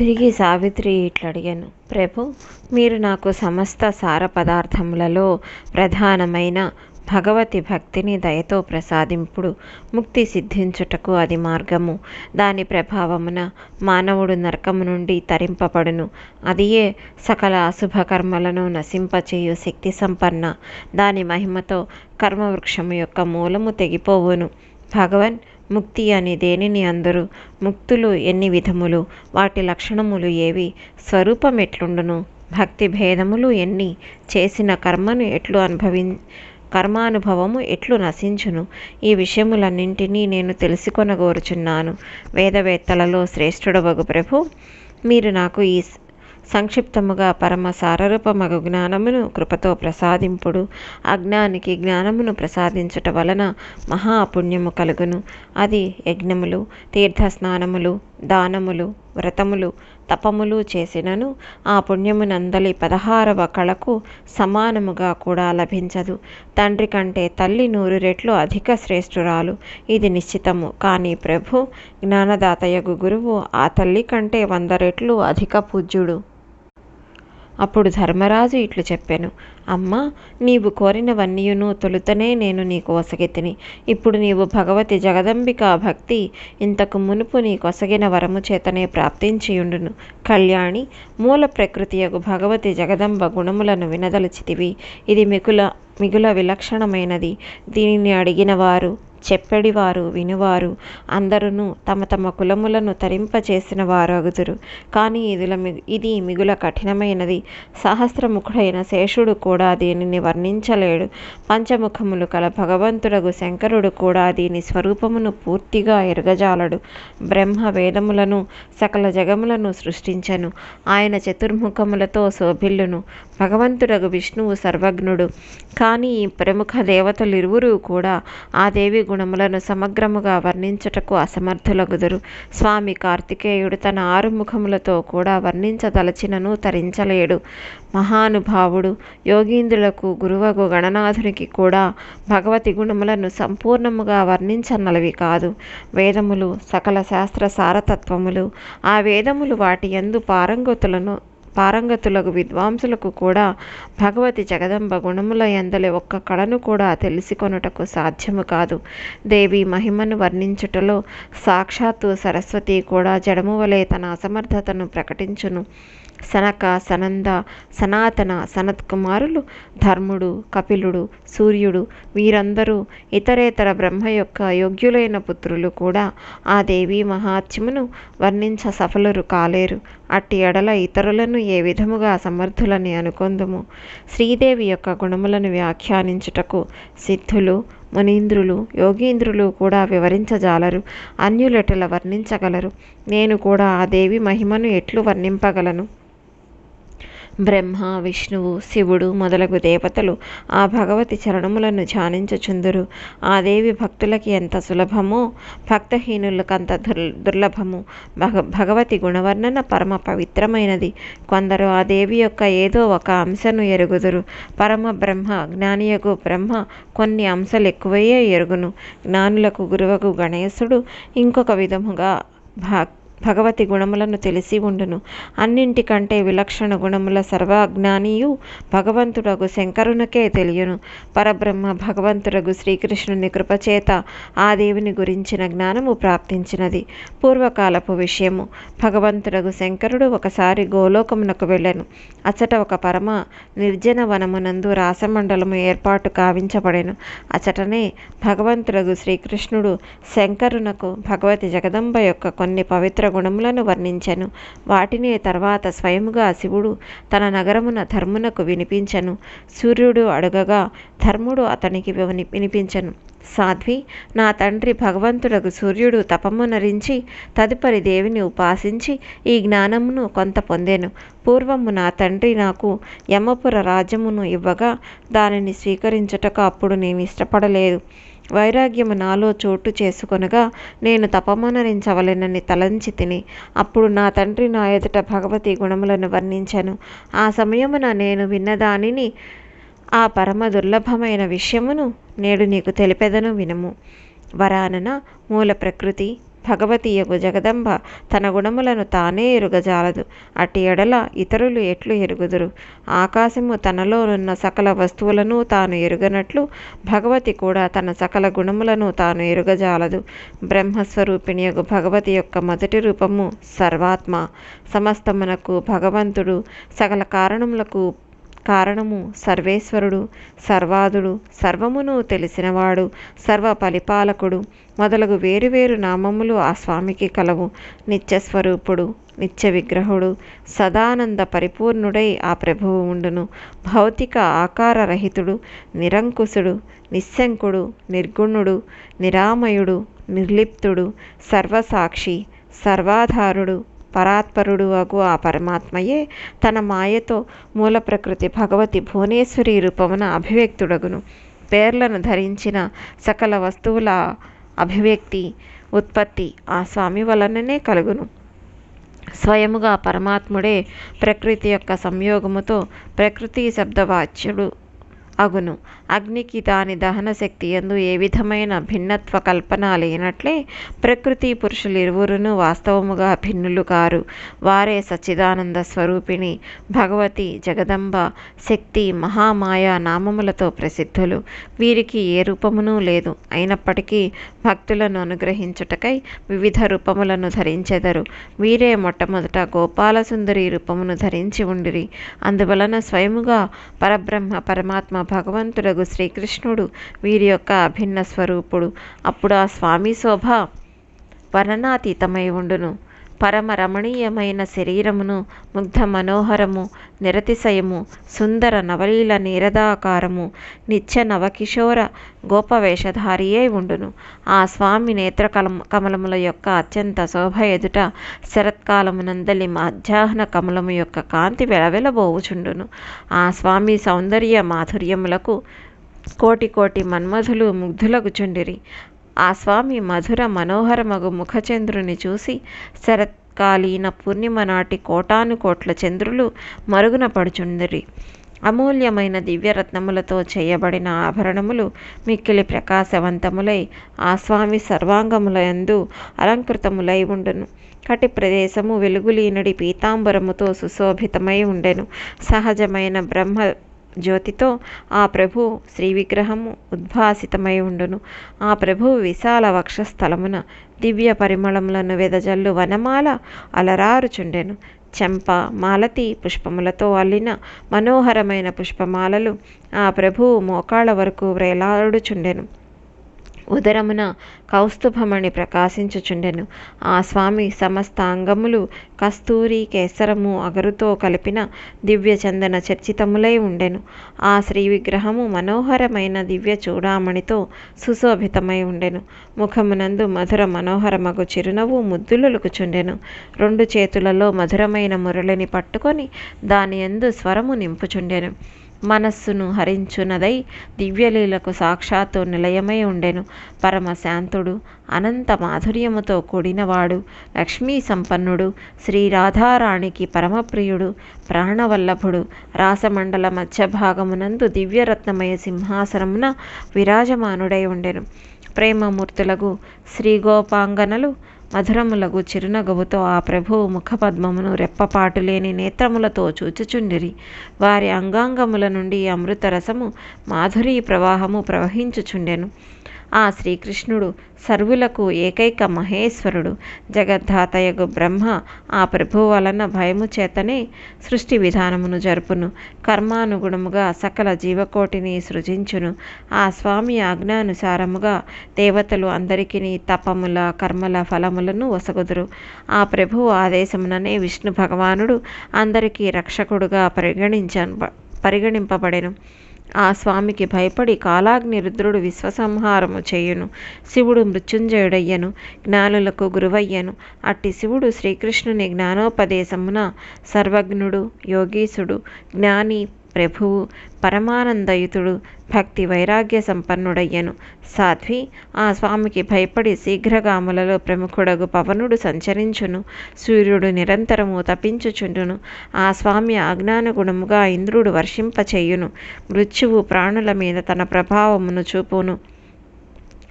తిరిగి సావిత్రి ఇట్లడిగాను ప్రభు మీరు నాకు సమస్త సార పదార్థములలో ప్రధానమైన భగవతి భక్తిని దయతో ప్రసాదింపుడు ముక్తి సిద్ధించుటకు అది మార్గము. దాని ప్రభావమున మానవుడు నరకము నుండి తరింపబడును. అదియే సకల అశుభ కర్మలను నశింపచేయు శక్తి సంపన్న. దాని మహిమతో కర్మవృక్షము యొక్క మూలము తెగిపోవును. భగవన్ ముక్తి అని దేనిని అందరు? ముక్తులు ఎన్ని విధములు? వాటి లక్షణములు ఏవి? స్వరూపం ఎట్లుండును? భక్తి భేదములు ఎన్ని? చేసిన కర్మను ఎట్లు అనుభవి కర్మానుభవము ఎట్లు నశించును? ఈ విషయములన్నింటినీ నేను తెలుసుకొనగోరుచున్నాను. వేదవేత్తలలో శ్రేష్ఠుడవగు ప్రభు మీరు నాకు ఈ సంక్షిప్తముగా పరమ సారరూపమగు జ్ఞానమును కృపతో ప్రసాదింపుడు. అజ్ఞానికి జ్ఞానమును ప్రసాదించుట వలన మహాపుణ్యము కలుగును. అది యజ్ఞములు తీర్థస్నానములు దానములు వ్రతములు తపములు చేసినను ఆ పుణ్యమునందలి పదహారవ కళకు సమానముగా కూడా లభించదు. తండ్రి కంటే తల్లి నూరు రెట్లు అధిక శ్రేష్ఠురాలు. ఇది నిశ్చితము. కానీ ప్రభు జ్ఞానదాతయగు గురువు ఆ తల్లి కంటే వంద రెట్లు అధిక పూజ్యుడు. అప్పుడు ధర్మరాజు ఇట్లు చెప్పాను. అమ్మ నీవు కోరినవన్నీయును తొలుతనే నేను నీకు ఒసగెత్తిని. ఇప్పుడు నీవు భగవతి జగదంబిక భక్తి ఇంతకు మునుపు నీకు ఒసగిన వరము చేతనే ప్రాప్తించియుండును. కళ్యాణి మూల ప్రకృతియకు భగవతి జగదంబ గుణములను వినదలిచితివి. ఇది మిగుల మిగుల విలక్షణమైనది. దీనిని అడిగిన వారు చెప్పెడివారు వినువారు. అందరును తమ తమ కులములను తరింపచేసిన వారగుదురు. కానీ ఇదిల ఇది మిగుల కఠినమైనది. సహస్రముఖుడైన శేషుడు కూడా దీనిని వర్ణించలేడు. పంచముఖములు కల భగవంతుడగు శంకరుడు కూడా దీని స్వరూపమును పూర్తిగా ఎరగజాలడు. బ్రహ్మ వేదములను సకల జగములను సృష్టించను. ఆయన చతుర్ముఖములతో శోభిల్లును. భగవంతుడగు విష్ణువు సర్వజ్ఞుడు. కానీ ఈ ప్రముఖ దేవతలిరువురు కూడా ఆ దేవి గుణములను సమగ్రముగా వర్ణించుటకు అసమర్థులగుదురు. స్వామి కార్తికేయుడు తన ఆరు ముఖములతో కూడా వర్ణించదలచినను తరించలేడు. మహానుభావుడు యోగీంద్రులకు గురువగు గణనాథునికి కూడా భగవతి గుణములను సంపూర్ణముగా వర్ణించనలవి కాదు. వేదములు సకల శాస్త్ర సారతత్వములు ఆ వేదములు వాటి ఎందు పారంగతులను పారంగతులకు విద్వాంసులకు కూడా భగవతి జగదంబ గుణముల ఎందలి ఒక్క కళను కూడా తెలిసికొనుటకు సాధ్యము కాదు. దేవి మహిమను వర్ణించుటలో సాక్షాత్తు సరస్వతి కూడా జడము వలె తన అసమర్థతను ప్రకటించును. సనక సనంద సనాతన సనత్కుమారులు ధర్ముడు కపిలుడు సూర్యుడు వీరందరూ ఇతరేతర బ్రహ్మ యొక్క యోగ్యులైన పుత్రులు కూడా ఆ దేవి మహాత్మ్యమును వర్ణించ సఫలురు కాలేరు. అట్టి ఎడల ఇతరులను ఏ విధముగా సమర్థులని అనుకొందుము? శ్రీదేవి యొక్క గుణములను వ్యాఖ్యానించుటకు సిద్ధులు మునీంద్రులు యోగీంద్రులు కూడా వివరించజాలరు అన్యులెటుల వర్ణించగలరు. నేను కూడా ఆ దేవి మహిమను ఎట్లు వర్ణింపగలను? బ్రహ్మ విష్ణువు శివుడు మొదలగు దేవతలు ఆ భగవతి చరణములను ధ్యానించుచుందురు. ఆ దేవి భక్తులకి ఎంత సులభమో భక్తహీనులకంత దుర్ దుర్లభము. భగ భగవతి గుణవర్ణన పరమ పవిత్రమైనది. కొందరు ఆ దేవి యొక్క ఏదో ఒక అంశను ఎరుగుదురు. పరమ బ్రహ్మ జ్ఞానియకు బ్రహ్మ కొన్ని అంశాలు ఎక్కువయే ఎరుగును. జ్ఞానులకు గురువకు గణేశుడు ఇంకొక విధముగా భక్ భగవతి గుణములను తెలిసి ఉండును. అన్నింటికంటే విలక్షణ గుణముల సర్వజ్ఞానియు భగవంతుడగు శంకరునకే తెలియను. పరబ్రహ్మ భగవంతుడగు శ్రీకృష్ణుని కృపచేత ఆ దేవుని గురించిన జ్ఞానము ప్రాప్తించినది. పూర్వకాలపు విషయము. భగవంతుడగు శంకరుడు ఒకసారి గోలోకమునకు వెళ్ళెను. అచట ఒక పరమ నిర్జన వనమునందు రాసమండలము ఏర్పాటు కావించబడెను. అచటనే భగవంతుడగు శ్రీకృష్ణుడు శంకరునకు భగవతి జగదంబ యొక్క కొన్ని పవిత్ర గుణములను వర్ణించెను. వాటిని తర్వాత స్వయముగా శివుడు తన నగరమున ధర్మునకు వినిపించెను. సూర్యుడు అడగగా ధర్ముడు అతనికి విని వినిపించెను. సాధ్వి నా తండ్రి భగవంతుడకు సూర్యుడు తపమునరించి తదుపరి దేవిని ఉపాసించి ఈ జ్ఞానమును కొంత పొందాను. పూర్వము నా తండ్రి నాకు యమపుర రాజ్యమును ఇవ్వగా దానిని స్వీకరించుటకు అప్పుడు నేను ఇష్టపడలేదు. వైరాగ్యము నాలో చోటు చేసుకొనగా నేను తపమనరించవలెనని తలంచి తిని అప్పుడు నా తండ్రి నా ఎదుట భగవతి గుణములను వర్ణించాను. ఆ సమయమున నేను విన్నదానిని ఆ పరమ దుర్లభమైన విషయమును నేడు నీకు తెలిపెదను వినము. వరానన మూల ప్రకృతి భగవతీయకు జగదంబ తన గుణములను తానే ఎరుగజాలదు. అట్టి ఎడల ఇతరులు ఎట్లు ఎరుగుదురు? ఆకాశము తనలోనున్న సకల వస్తువులను తాను ఎరుగనట్లు భగవతి కూడా తన సకల గుణములను తాను ఎరుగజాలదు. బ్రహ్మస్వరూపిణియగు భగవతి యొక్క మొదటి రూపము సర్వాత్మ. సమస్తమునకు భగవంతుడు సకల కారణములకు కారణము సర్వేశ్వరుడు సర్వాదుడు సర్వమును తెలిసినవాడు సర్వ పరిపాలకుడు మొదలగు వేరువేరు నామములు ఆ స్వామికి కలవు. నిత్యస్వరూపుడు నిత్య విగ్రహుడు సదానంద పరిపూర్ణుడై ఆ ప్రభువు ఉండును. భౌతిక ఆకారరహితుడు నిరంకుశుడు నిస్సంకుడు నిర్గుణుడు నిరామయుడు నిర్లిప్తుడు సర్వసాక్షి సర్వాధారుడు పరాత్పరుడు అగు ఆ పరమాత్మయే తన మాయతో మూల ప్రకృతి భగవతి భువనేశ్వరి రూపమున అభివ్యక్తుడగును. పేర్లను ధరించిన సకల వస్తువుల అభివ్యక్తి ఉత్పత్తి ఆ స్వామి వలననే కలుగును. స్వయముగా పరమాత్ముడే ప్రకృతి యొక్క సంయోగముతో ప్రకృతి శబ్దవాచ్యుడు అగును. అగ్నికి దాని దహన శక్తి ఎందు ఏ విధమైన భిన్నత్వ కల్పన లేనట్లే ప్రకృతి పురుషులు ఇరువురును వాస్తవముగా భిన్నులు కారు. వారే సచ్చిదానంద స్వరూపిణి భగవతి జగదంబ శక్తి మహామాయ నామములతో ప్రసిద్ధులు. వీరికి ఏ రూపమునూ లేదు. అయినప్పటికీ భక్తులను అనుగ్రహించుటకై వివిధ రూపములను ధరించెదరు. వీరే మొట్టమొదట గోపాలసుందరి రూపమును ధరించి ఉండిరి. అందువలన స్వయముగా పరబ్రహ్మ పరమాత్మ భగవంతుడగు శ్రీకృష్ణుడు వీరి యొక్క అభిన్న స్వరూపుడు. అప్పుడు ఆ స్వామి శోభ వర్ణనాతీతమై ఉండును. పరమ రమణీయమైన శరీరమును ముగ్ధ మనోహరము నిరతిశయము సుందర నవలీల నీరదాకారము నిత్య నవకిషోర అయి ఉండును. ఆ స్వామి నేత్ర కమలముల యొక్క అత్యంత శోభ ఎదుట శరత్కాలమునందలి మధ్యాహ్న కమలము యొక్క కాంతి వెలవెలబోవుచుండును. ఆ స్వామి సౌందర్య మాధుర్యములకు కోటి కోటి మన్మధులు ముగ్ధులగుచుండిరి ఆ స్వామి మధుర మనోహరమగు ముఖచంద్రుని చూసి శరత్కాలీన పూర్ణిమ నాటి కోటాను కోట్ల చంద్రులు మరుగున పడుచుండిరి. అమూల్యమైన దివ్యరత్నములతో చేయబడిన ఆభరణములు మిక్కిలి ప్రకాశవంతములై ఆ స్వామి సర్వాంగములందు అలంకృతములై ఉండును. కటి ప్రదేశము వెలుగులీనడి పీతాంబరముతో సుశోభితమై ఉండెను. సహజమైన బ్రహ్మ జ్యోతితో ఆ ప్రభు శ్రీ విగ్రహము ఉద్భాసితమై ఉండును. ఆ ప్రభు విశాల వక్షస్థలమున దివ్య పరిమళములను వెదజల్లు వనమాల అలరారుచుండెను. చెంప మాలతి పుష్పములతో అల్లిన మనోహరమైన పుష్పమాలలు ఆ ప్రభువు మోకాళ్ళ వరకు వ్రేలాడుచుండెను. ఉదరమున కౌస్తుభమణి ప్రకాశించుచుండెను. ఆ స్వామి సమస్త అంగములు కస్తూరి కేసరము అగరుతో కలిపిన దివ్య చందన చర్చితములై ఉండెను. ఆ శ్రీ విగ్రహము మనోహరమైన దివ్య చూడామణితో సుశోభితమై ఉండెను. ముఖమునందు మధుర మనోహరమగు చిరునవ్వు ముద్దులొలుకుచుండెను రెండు చేతులలో మధురమైన మురళిని పట్టుకొని దాని ఎందు స్వరము నింపుచుండెను. మనస్సును హరించునదై దివ్యలీలకు సాక్షాత్తు నిలయమై ఉండెను. పరమశాంతుడు అనంత మాధుర్యముతో కూడినవాడు లక్ష్మీ సంపన్నుడు శ్రీ రాధారాణికి పరమప్రియుడు ప్రాణవల్లభుడు. రాసమండల మధ్య భాగమునందు దివ్యరత్నమయ సింహాసనమున విరాజమానుడై ఉండెను. ప్రేమమూర్తులకు శ్రీగోపాంగనలు మధురములగు చిరునగవుతో ఆ ప్రభువు ముఖపద్మమును రెప్పపాటు లేని నేత్రములతో చూచుచుండిరి. వారి అంగాంగముల నుండి అమృతరసము మాధురీ ప్రవాహము ప్రవహించుచుండెను. ఆ శ్రీకృష్ణుడు సర్వులకు ఏకైక మహేశ్వరుడు. జగద్ధాతయగు బ్రహ్మ ఆ ప్రభు వలన భయము చేతనే సృష్టి విధానమును జరుపును. కర్మానుగుణముగా సకల జీవకోటిని సృజించును. ఆ స్వామి ఆజ్ఞానుసారముగా దేవతలు అందరికీ తపముల కర్మల ఫలములను వసగుదురు. ఆ ప్రభు ఆదేశముననే విష్ణు భగవానుడు అందరికీ రక్షకుడుగా పరిగణించ పరిగణింపబడెను. ఆ స్వామికి భయపడి కాలాగ్ని రుద్రుడు విశ్వసంహారము చేయును. శివుడు మృత్యుంజయుడయ్యను జ్ఞానులకు గురువయ్యను. అట్టి శివుడు శ్రీకృష్ణుని జ్ఞానోపదేశమున సర్వజ్ఞుడు యోగీసుడు జ్ఞాని ప్రభువు పరమానందయుతుడు భక్తి వైరాగ్య సంపన్నుడయ్యను. సాధ్వి ఆ స్వామికి భయపడి శీఘ్రగాములలో ప్రముఖుడగు పవనుడు సంచరించును. సూర్యుడు నిరంతరము తపించుచుండును. ఆ స్వామి ఆజ్ఞానగుణముగా ఇంద్రుడు వర్షింపచేయును. మృత్యువు ప్రాణుల మీద తన ప్రభావమును చూపును.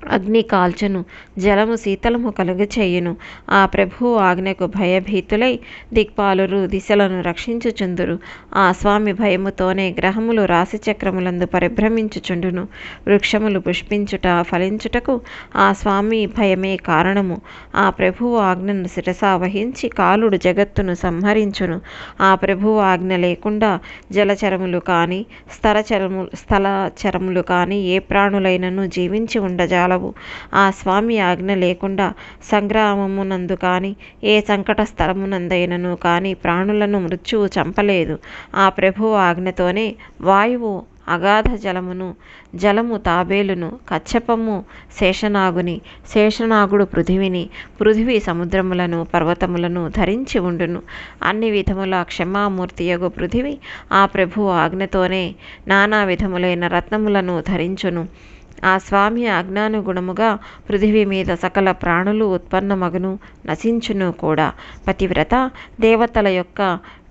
అగ్ని కాల్చును జలము శీతలము కలుగ చేయును. ఆ ప్రభువు ఆజ్ఞకు భయభీతులై దిక్పాలురు దిశలను రక్షించుచుందురు. ఆ స్వామి భయముతోనే గ్రహములు రాశిచక్రములందు పరిభ్రమించుచుండును. వృక్షములు పుష్పించుట ఫలించుటకు ఆ స్వామి భయమే కారణము. ఆ ప్రభువు ఆజ్ఞను శిరసా వహించి కాలుడు జగత్తును సంహరించును. ఆ ప్రభువు ఆజ్ఞ లేకుండా జలచరములు కానీ స్థలచరము స్థలచరములు కానీ ఏ ప్రాణులైనను జీవించి ఉండజాల చాలవు ఆ స్వామి ఆజ్ఞ లేకుండా సంగ్రామమునందు కానీ ఏ సంకట స్థలమునందైనను కానీ ప్రాణులను మృత్యువు చంపలేదు. ఆ ప్రభువు ఆజ్ఞతోనే వాయువు అగాధ జలమును జలము తాబేలును కచ్చపము శేషనాగుని శేషనాగుడు పృథివిని పృథివి సముద్రములను పర్వతములను ధరించి ఉండును. అన్ని విధముల క్షమామూర్తియగు పృథివి ఆ ప్రభు ఆజ్ఞతోనే నానా విధములైన రత్నములను ధరించును. ఆ స్వామి ఆజ్ఞానుగుణముగా పృథివీ మీద సకల ప్రాణులు ఉత్పన్నమగును నశించును కూడా. పతివ్రత దేవతల యొక్క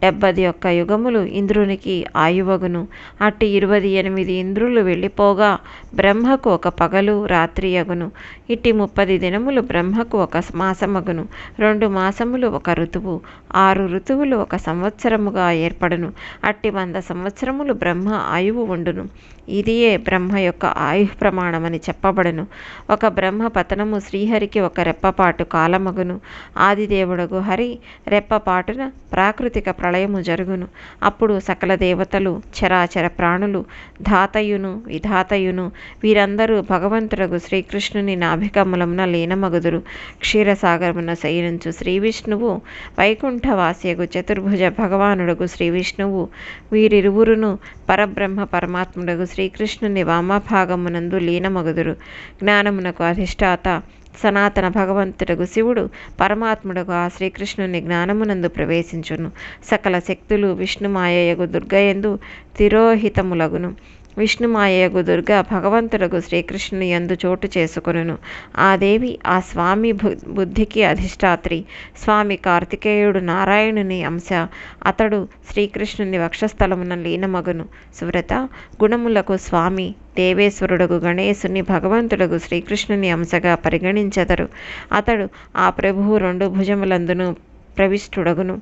డెబ్బది ఒక్క యుగములు ఇంద్రునికి ఆయువగును. అట్టి ఇరవై ఎనిమిది ఇంద్రులు వెళ్ళిపోగా బ్రహ్మకు ఒక పగలు రాత్రి అగును. ఇట్టి ముప్పది దినములు బ్రహ్మకు ఒక మాసమగును. రెండు మాసములు ఒక ఋతువు ఆరు ఋతువులు ఒక సంవత్సరముగా ఏర్పడును. అట్టి వంద సంవత్సరములు బ్రహ్మ ఆయువు ఉండును. ఇదియే బ్రహ్మ యొక్క ఆయు ప్రమాణమని చెప్పబడును. ఒక బ్రహ్మ పతనము శ్రీహరికి ఒక రెప్పపాటు కాలమగును. ఆదిదేవుడగు హరి రెప్పపాటున ప్రాకృతిక ప్రళయము జరుగును. అప్పుడు సకల దేవతలు చరాచర ప్రాణులు ధాతయును విధాతయును వీరందరూ భగవంతుడగు శ్రీకృష్ణుని నాభికమలమున లీనమగుదురు. క్షీరసాగరమున శయనించు శ్రీ విష్ణువు వైకుంఠవాస్యగు చతుర్భుజ భగవానుడగు శ్రీ విష్ణువు వీరిరువురును పరబ్రహ్మ పరమాత్ముడగు శ్రీకృష్ణుని వామభాగమునందు లీనమగుదురు. జ్ఞానమునకు అధిష్టాత సనాతన భగవంతుడగు శివుడు పరమాత్ముడగు ఆ శ్రీకృష్ణుని జ్ఞానమునందు ప్రవేశించును. సకల శక్తులు విష్ణుమాయయగు దుర్గయందు తిరోహితములగును. విష్ణుమాయయగు దుర్గ భగవంతుడగు శ్రీకృష్ణుని యందు చోటు చేసుకొనును. ఆ దేవి ఆ స్వామి బుద్ధికి అధిష్టాత్రి. స్వామి కార్తికేయుడు నారాయణుని అంశ. అతడు శ్రీకృష్ణుని వక్షస్థలమున లీనమగును. సువ్రత గుణములకు స్వామి దేవేశ్వరుడగు గణేశుని భగవంతుడుగు శ్రీకృష్ణుని అంశగా పరిగణించెదరు. అతడు ఆ ప్రభువు రెండు భుజములందును ప్రవిష్టుడగును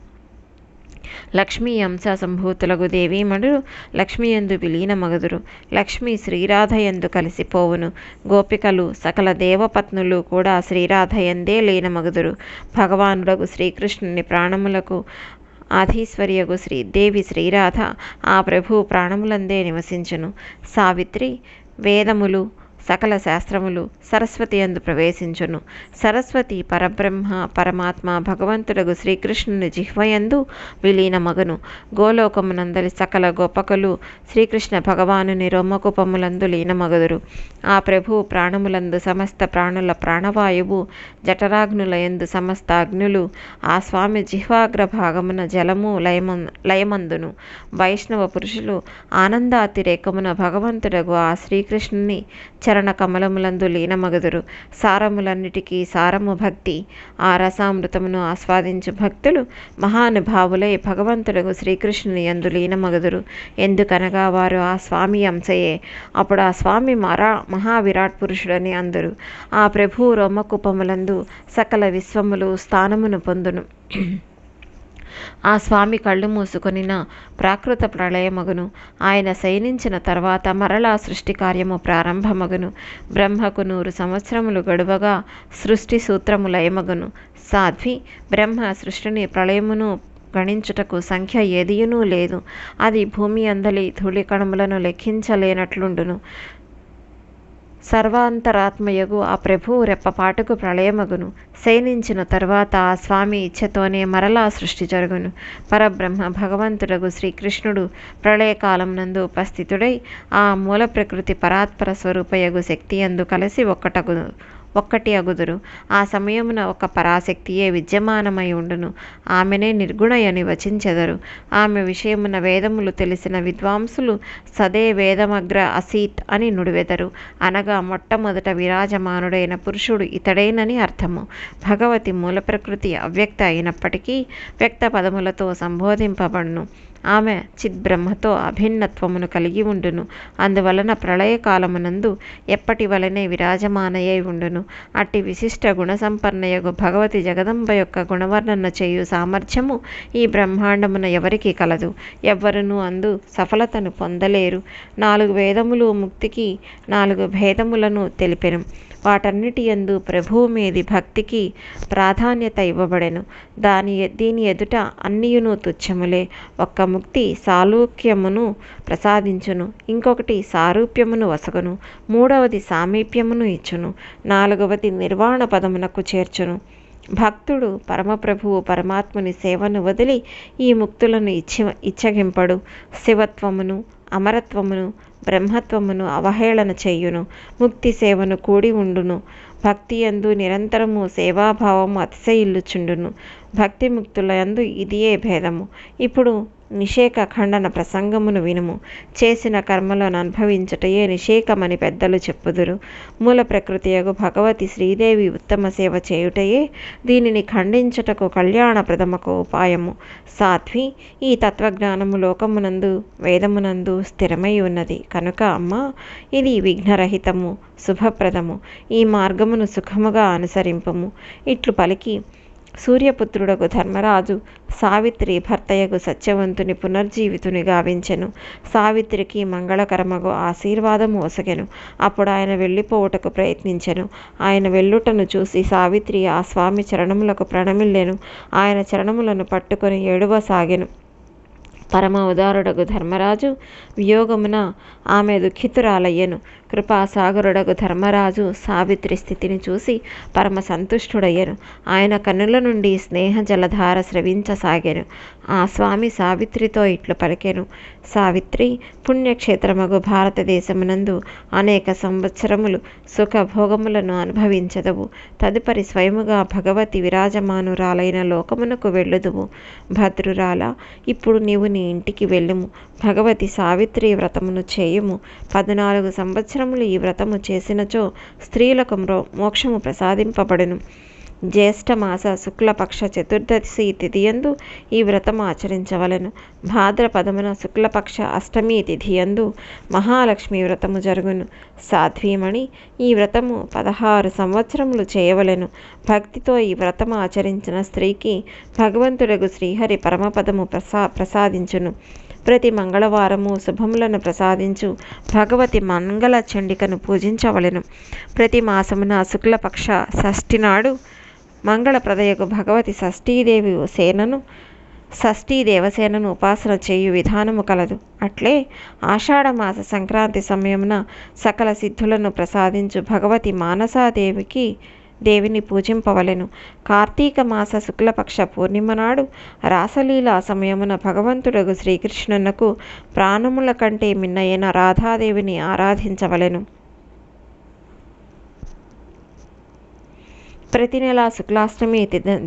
లక్ష్మీ అంశ సంభూతులకు దేవి దేవీమణులు లక్ష్మీయందు విలీనమగదురు లక్ష్మి శ్రీరాధయందు కలిసిపోవును గోపికలు సకల దేవపత్నులు కూడా శ్రీరాధయందే లీనమగదురు భగవానుడగు శ్రీకృష్ణుని ప్రాణములకు ఆధీశ్వర్యగు శ్రీదేవి శ్రీరాధ ఆ ప్రభు ప్రాణములందే నివసించును. సావిత్రి వేదములు సకల శాస్త్రములు సరస్వతి అందు ప్రవేశించును. సరస్వతి పరబ్రహ్మ పరమాత్మ భగవంతుడగు శ్రీకృష్ణుని జిహ్వయందు విలీనమగను. గోలోకమునందలి సకల గొప్పకలు శ్రీకృష్ణ భగవానుని రొమ్మకుపములందు లీనమగదురు. ఆ ప్రభు ప్రాణములందు సమస్త ప్రాణుల ప్రాణవాయువు జఠరాగ్నులయందు సమస్త అగ్నులు ఆ స్వామి జిహ్వాగ్ర భాగమున జలము లయమ లయమందును. వైష్ణవ పురుషులు ఆనందాతిరేకమున భగవంతుడగు ఆ శ్రీకృష్ణుని చరణ కమలములందు లీనమగదురు. సారములన్నిటికీ సారము భక్తి. ఆ రసామృతమును ఆస్వాదించు భక్తులు మహానుభావులై భగవంతుడు శ్రీకృష్ణుని ఎందు లీనమగుదురు. ఎందుకనగా వారు ఆ స్వామి అంశయే. అప్పుడు ఆ స్వామి మరా మహావిరాట్ పురుషుడని అందరు. ఆ ప్రభు రొమ్మకుపములందు సకల విశ్వములు స్థానమును పొందును. ఆ స్వామి కళ్ళు మూసుకొనిన ప్రాకృత ప్రళయమగును. ఆయన శయనించిన తర్వాత మరలా సృష్టి కార్యము ప్రారంభమగును. బ్రహ్మకు నూరు సంవత్సరములు గడువగా సృష్టి సూత్రము లయమగును సాధ్వి బ్రహ్మ సృష్టిని ప్రళయమును గణించుటకు సంఖ్య ఏదియునూ లేదు. అది భూమి అందలి ధూళికణములను లెక్కించలేనట్లుండును. సర్వాంతరాత్మయగు ఆ ప్రభువు రెప్పపాటుకు ప్రళయమగును. శయనించిన తర్వాత ఆ స్వామి ఇచ్ఛతోనే మరలా సృష్టి జరుగును. పరబ్రహ్మ భగవంతుడగు శ్రీకృష్ణుడు ప్రళయకాలం నందు ఉపస్థితుడై ఆ మూల ప్రకృతి పరాత్పర స్వరూపయగు శక్తి అందు కలిసి ఒక్కటగు ఒక్కటి అగుదురు. ఆ సమయమున ఒక పరాశక్తియే విద్యమానమై ఉండును. ఆమెనే నిర్గుణయని వచించెదరు. ఆమె విషయమున వేదములు తెలిసిన విద్వాంసులు సదే వేదమగ్ర అసీత్ అని నుడివెదరు. అనగా మొట్టమొదట విరాజమానుడైన పురుషుడు ఇతడేనని అర్థము. భగవతి మూల ప్రకృతి అవ్యక్త అయినప్పటికీ వ్యక్త పదములతో సంబోధింపబడును. ఆమె చిద్బ్రహ్మతో అభిన్నత్వమును కలిగి ఉండును. అందువలన ప్రళయకాలమునందు ఎప్పటి వలనే విరాజమానయ్యై ఉండును. అట్టి విశిష్ట గుణసంపన్నయగు భగవతి జగదంబ యొక్క గుణవర్ణన చేయు సామర్థ్యము ఈ బ్రహ్మాండమున ఎవరికి కలదు. ఎవ్వరునూ అందు సఫలతను పొందలేరు. నాలుగు వేదములు ముక్తికి నాలుగు భేదములను తెలిపెను. వాటన్నిటి యందు ప్రభువు మీది భక్తికి ప్రాధాన్యత ఇవ్వబడెను. దాని దీని ఎదుట అన్నియును తుచ్చములే. ఒక్క ముక్తి సాలూక్యమును ప్రసాదించును. ఇంకొకటి సారూప్యమును వసగును. మూడవది సామీప్యమును ఇచ్చును. నాలుగవది నిర్వాణ పదమునకు చేర్చును. భక్తుడు పరమప్రభువు పరమాత్ముని సేవను వదిలి ఈ ముక్తులను ఇచ్చి ఇచ్చగింపడు. శివత్వమును అమరత్వమును బ్రహ్మత్వమును అవహేళన చేయును ముక్తి సేవను కూడి ఉండును. భక్తి యందు నిరంతరము సేవాభావము అతిశయిల్లుచుండును. భక్తి ముక్తుల యందు ఇదియే భేదము. ఇప్పుడు నిషేక ఖండన ప్రసంగమును వినుము. చేసిన కర్మలను అనుభవించుటయే నిషేకమని పెద్దలు చెప్పుదురు. మూల ప్రకృతియగు భగవతి శ్రీదేవి ఉత్తమ సేవ చేయుటయే దీనిని ఖండించుటకు కళ్యాణప్రదమకు ఉపాయము. సాధ్వి ఈ తత్వజ్ఞానము లోకమునందు వేదమునందు స్థిరమై ఉన్నది. కనుక అమ్మ ఇది విఘ్నరహితము శుభప్రదము. ఈ మార్గమును సుఖముగా అనుసరింపము. ఇట్లు పలికి సూర్యపుత్రుడకు ధర్మరాజు సావిత్రి భర్తయగు సత్యవంతుని పునర్జీవితుని గావించెను. సావిత్రికి మంగళకరమగు ఆశీర్వాదము ఒసగెను అప్పుడు ఆయన వెళ్ళిపోవుటకు ప్రయత్నించెను. ఆయన వెళ్ళుటను చూసి సావిత్రి ఆ స్వామి చరణములకు ప్రణమిల్లెను. ఆయన చరణములను పట్టుకొని ఏడువసాగెను. పరమ ఉదారుడగు ధర్మరాజు వియోగమున ఆమె దుఃఖితురాలయ్యను. కృపాసాగరుడగు ధర్మరాజు సావిత్రి స్థితిని చూసి పరమ సంతుష్టుడయ్యను. ఆయన కన్నుల నుండి స్నేహ జలధార స్రవించసాగాను. ఆ స్వామి సావిత్రితో ఇట్లు పలికెను. సావిత్రి పుణ్యక్షేత్రమగు భారతదేశమునందు అనేక సంవత్సరములు సుఖభోగములను అనుభవించదవు. తదుపరి స్వయముగా భగవతి విరాజమానురాలైన లోకమునకు వెళ్ళుదువు. భద్రురాల ఇప్పుడు నీవు నీ ఇంటికి వెళ్ళుము. భగవతి సావిత్రి వ్రతమును చేయుము. పద్నాలుగు సంవత్సరం సంవత్సరములు ఈ వ్రతము చేసినచో స్త్రీలకు మోక్షము ప్రసాదింపబడును. జ్యేష్ఠమాస శుక్లపక్ష చతుర్దశి తిథియందు ఈ వ్రతము ఆచరించవలెను. భాద్రపదమున శుక్లపక్ష అష్టమి తిథియందు మహాలక్ష్మి వ్రతము జరుగును. సాధ్వీమణి ఈ వ్రతము పదహారు సంవత్సరములు చేయవలెను. భక్తితో ఈ వ్రతము ఆచరించిన స్త్రీకి భగవంతుడగు శ్రీహరి పరమపదము ప్రసా ప్రసాదించును. ప్రతి మంగళవారము శుభములను ప్రసాదించు. భగవతి మంగళ చండికను పూజించవలెను. ప్రతి మాసమున శుక్లపక్ష షష్ఠి నాడు మంగళప్రదయకు భగవతి షష్ఠీదేవి సేనను షష్ఠీ దేవసేనను ఉపాసన చేయు విధానము కలదు. అట్లే ఆషాఢమాస సంక్రాంతి సమయమున సకల సిద్ధులను ప్రసాదించు భగవతి మానసాదేవికి దేవిని పూజింపవలెను. కార్తీక మాస శుక్లపక్ష పూర్ణిమ నాడు రాసలీల సమయమున భగవంతుడగు శ్రీకృష్ణునకు ప్రాణముల కంటే మిన్నయైన రాధాదేవిని ఆరాధించవలెను. ప్రతి నెల శుక్లాష్టమి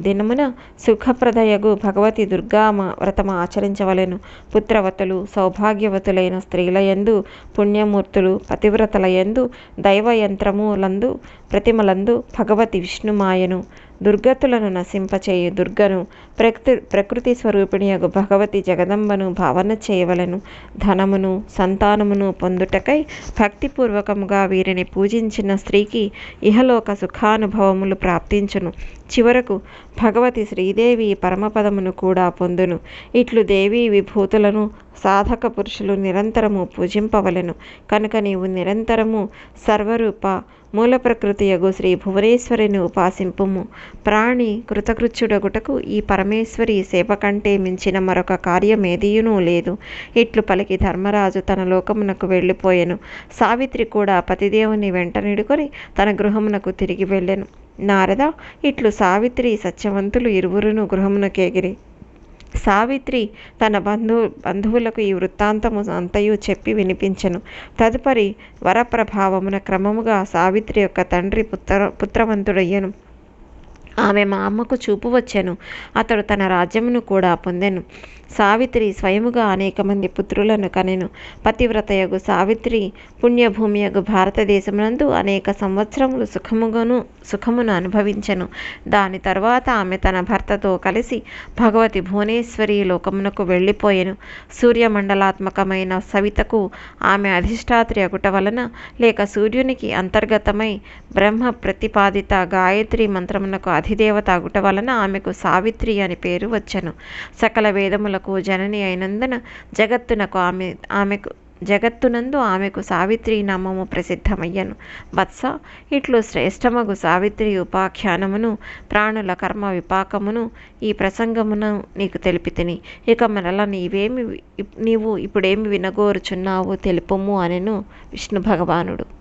దినమున సుఖప్రదయగు భగవతి దుర్గా వ్రతము ఆచరించవలెను. పుత్రవతులు సౌభాగ్యవతులైన స్త్రీలయందు పుణ్యమూర్తులు పతివ్రతలయందు దైవయంత్రములందు ప్రతిమలందు భగవతి విష్ణుమాయను. దుర్గతులను నశింపచేయు దుర్గను ప్రకృతి ప్రకృతి స్వరూపిణియగు భగవతి జగదంబను భావన చేయవలను. ధనమును సంతానమును పొందుటకై భక్తిపూర్వకముగా వీరిని పూజించిన స్త్రీకి ఇహలోక సుఖానుభవములు ప్రాప్తించును. చివరకు భగవతి శ్రీదేవి పరమపదమును కూడా పొందును. ఇట్లు దేవీ విభూతులను సాధక పురుషులు నిరంతరము పూజింపవలెను. కనుక నీవు నిరంతరము సర్వరూప మూల ప్రకృతియగు శ్రీ భువనేశ్వరిని ఉపాసింపుము. ప్రాణి కృతకృత్యుడగుటకు ఈ పరమేశ్వరి సేవ కంటే మించిన మరొక కార్యమేదియునూ లేదు. ఇట్లు పలికి ధర్మరాజు తన లోకమునకు వెళ్ళిపోయెను. సావిత్రి కూడా పతిదేవుని వెంట నిడుకొని తన గృహమునకు తిరిగి వెళ్ళెను. నారద ఇట్లు సావిత్రి సత్యవంతులు ఇరువురును గృహమునకేగిరి సావిత్రి తన బంధు బంధువులకు ఈ వృత్తాంతము అంతయు చెప్పి వినిపించెను. తదుపరి వరప్రభావమున క్రమముగా సావిత్రి యొక్క తండ్రి పుత్ర పుత్రవంతుడయ్యను. ఆమె మా అమ్మకు చూపు వచ్చెను అతడు తన రాజ్యమును కూడా పొందెను. సావిత్రి స్వయముగా అనేక మంది పుత్రులను కనెను. పతివ్రతయగు సావిత్రి పుణ్యభూమియగు భారతదేశమునందు అనేక సంవత్సరములు సుఖముగను సుఖమును అనుభవించెను. దాని తర్వాత ఆమె తన భర్తతో కలిసి భగవతి భువనేశ్వరి లోకమునకు వెళ్ళిపోయెను. సూర్యమండలాత్మకమైన సవితకు ఆమె అధిష్టాత్రి అగుట వలన లేక సూర్యునికి అంతర్గతమై బ్రహ్మ ప్రతిపాదిత గాయత్రి మంత్రమునకు అధిదేవత అగుట వలన ఆమెకు సావిత్రి అని పేరు వచ్చెను. సకల వేదములకు జనని అయినందున జగత్తునకు ఆమె ఆమెకు జగత్తునందు ఆమెకు సావిత్రి నామము ప్రసిద్ధమయ్యను. వత్స ఇట్లు శ్రేష్టమగు సావిత్రి ఉపాఖ్యానమును ప్రాణుల కర్మ విపాకమును ఈ ప్రసంగమును నీకు తెలిపితిని. ఇక మరల నీవేమి నీవు ఇప్పుడేమి వినగోరుచున్నావు తెలుపుము అనెను విష్ణు భగవానుడు.